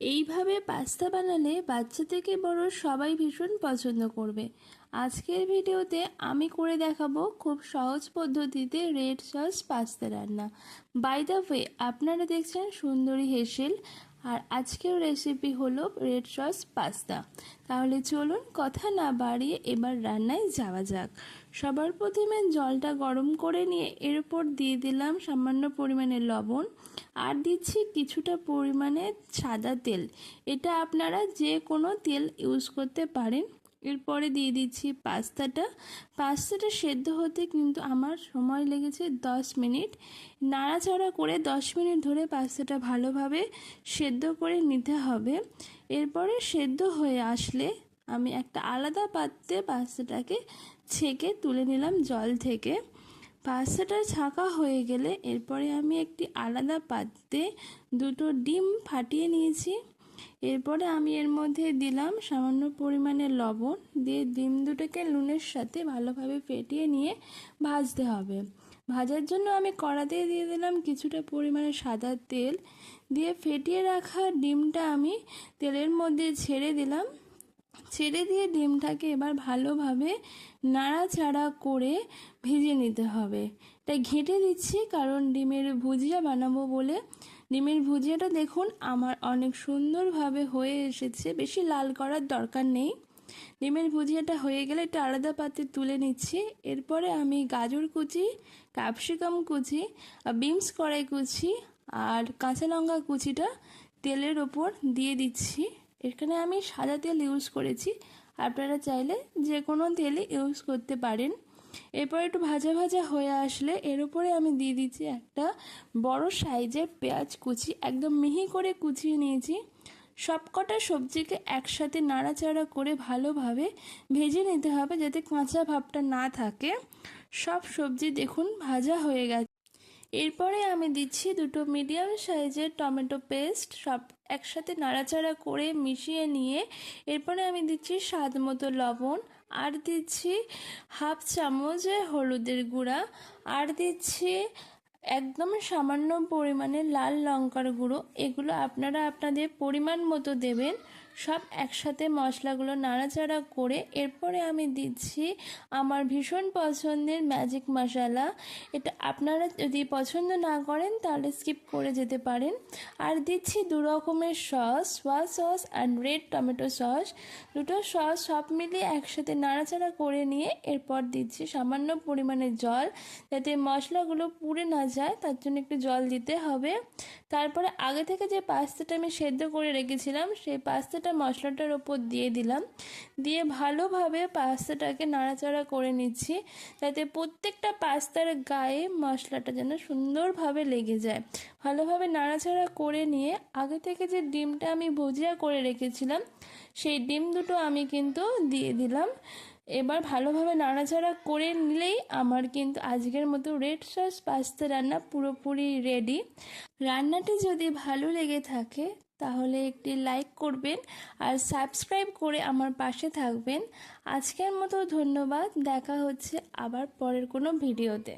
এইভাবে পাস্তা বানালে বাচ্চা থেকে বড় সবাই ভীষণ পছন্দ করবে। আজকের ভিডিওতে আমি করে দেখাবো খুব সহজ পদ্ধতিতে রেড সস পাস্তা রান্না। বাই দ্য ওয়ে আপনারা দেখছেন সুন্দরী হেসেল, আর আজকের রেসিপি হলো রেড সস পাস্তা। তাহলে চলুন কথা না বাড়িয়ে এবার রান্নায় যাওয়া যাক। সবার প্রথমে জলটা গরম করে নিয়ে এর উপর দিয়ে দিলাম সামান্য পরিমাণে লবণ, আর দিচ্ছি কিছুটা পরিমাণে সাদা তেল। এটা আপনারা যে কোনো তেল ইউজ করতে পারেন। এরপরে দিয়ে দিচ্ছি পাস্তাটা। পাস্তাটা সেদ্ধ হতে কিন্তু আমার সময় লেগেছে দশ মিনিট। নাড়াচাড়া করে দশ মিনিট ধরে পাস্তাটা ভালোভাবে সেদ্ধ করে নিতে হবে। এরপরে সেদ্ধ হয়ে আসলে আমি একটা আলাদা পাত্রে পাস্তাটাকে ছেঁকে তুলে নিলাম জল থেকে। পাস্তাটা ছাঁকা হয়ে গেলে এরপরে আমি একটি আলাদা পাত্রে দুটো ডিম ফাটিয়ে নিয়েছি। এরপরে আমি এর মধ্যে দিলাম সামান্য পরিমাণে লবণ দিয়ে ডিম দুটোকে নুনের সাথে ভালোভাবে ফেটিয়ে নিয়ে ভাজতে হবে। ভাজার জন্য আমি কড়াতে দিয়ে দিলাম কিছুটা পরিমাণে সাদা তেল। দিয়ে ফেটিয়ে রাখা ডিমটা আমি তেলের মধ্যে ছেড়ে দিলাম। ছেড়ে দিয়ে ডিমটাকে এবার ভালোভাবে নাড়াচাড়া করে ভেজে নিতে হবে। এটা ঘেঁটে দিচ্ছি কারণ ডিমের ভুজিয়া বানাবো বলে ডিমের ভুজিয়াটা দেখুন আমার অনেক সুন্দরভাবে হয়ে এসেছে। বেশি লাল করার দরকার নেই। ডিমের ভুজিয়াটা হয়ে গেলে একটা আলাদা পাত্রে তুলে নিচ্ছি। এরপরে আমি গাজর কুচি, ক্যাপসিকাম কুচি বিমস কড়াই কুচি আর কাঁচা লঙ্কা কুচিটা তেলের ওপর দিয়ে দিচ্ছি। এখানে আমি সাদা তেল ইউজ করেছি। আপনারা চাইলে যে কোনো তেলে ইউজ করতে পারেন। এরপর একটু ভাজা ভাজা হয়ে আসলে এর উপরে আমি দিয়ে দিচ্ছি একটা বড় সাইজের পেঁয়াজ কুচি। একদম মিহি করে কুচিয়ে নিয়েছি। সবকটা সবজিকে একসাথে নাড়াচাড়া করে ভালোভাবে ভেজে নিতে হবে যাতে কাঁচা ভাবটা না থাকে। সব সবজি দেখুন ভাজা হয়ে গেছে। এরপরে আমি দিচ্ছি দুটো মিডিয়াম সাইজের টমেটো পেস্ট, সব একসাথে নাড়াচাড়া করে মিশিয়ে নিয়ে। এরপরে আমি দিচ্ছি স্বাদ মতো লবণ, আর দিচ্ছি হাফ চামচ হলুদের গুঁড়া, আর দিচ্ছি একদম সামান্য পরিমাণে লাল লঙ্কার গুঁড়ো। এগুলো আপনারা আপনাদের পরিমাণ মতো দেবেন। সব একসাথে মশলাগুলো নাড়াচাড়া করে এরপরে আমি দিচ্ছি আমার ভীষণ পছন্দের ম্যাজিক মশলা এটা আপনারা যদি পছন্দ না করেন, তাহলে স্কিপ করে যেতে পারেন। আর দিচ্ছি দু রকমের sauce soya sauce and red tomato sauce দুটো সস সব মিলিয়ে একসাথে নাড়াচাড়া করে নিয়ে এরপর দিচ্ছি সামান্য পরিমাণে জল, যাতে মশলাগুলো পুড়ে না যায়, তার জন্য একটু জল দিতে হবে। তারপরে আগে থেকে যে পাস্তাটা আমি সেদ্ধ করে রেখেছিলাম, সেই পাস্তাটা মশলাটার ওপর দিয়ে দিলাম। দিয়ে ভালোভাবে পাস্তাটাকে নাড়াচাড়া করে নিচ্ছি, যাতে প্রত্যেকটা পাস্তার গায়ে মশলাটা যেন সুন্দরভাবে লেগে যায়। ভালোভাবে নাড়াচাড়া করে নিয়ে আগে থেকে যে ডিমটা আমি ভুজিয়া করে রেখেছিলাম, সেই ডিম দুটো আমি কিন্তু দিয়ে দিলাম। এবার ভালোভাবে নাড়াচাড়া করে নিলেই আমার কিন্তু আজকের মতো রেড সস পাস্তা রান্না পুরোপুরি রেডি রান্নাটি যদি ভালো লেগে থাকে তাহলে একটি লাইক করবেন আর সাবস্ক্রাইব করে আমার পাশে থাকবেন। আজকের মতো ধন্যবাদ। দেখা হচ্ছে আবার পরের কোনো ভিডিওতে।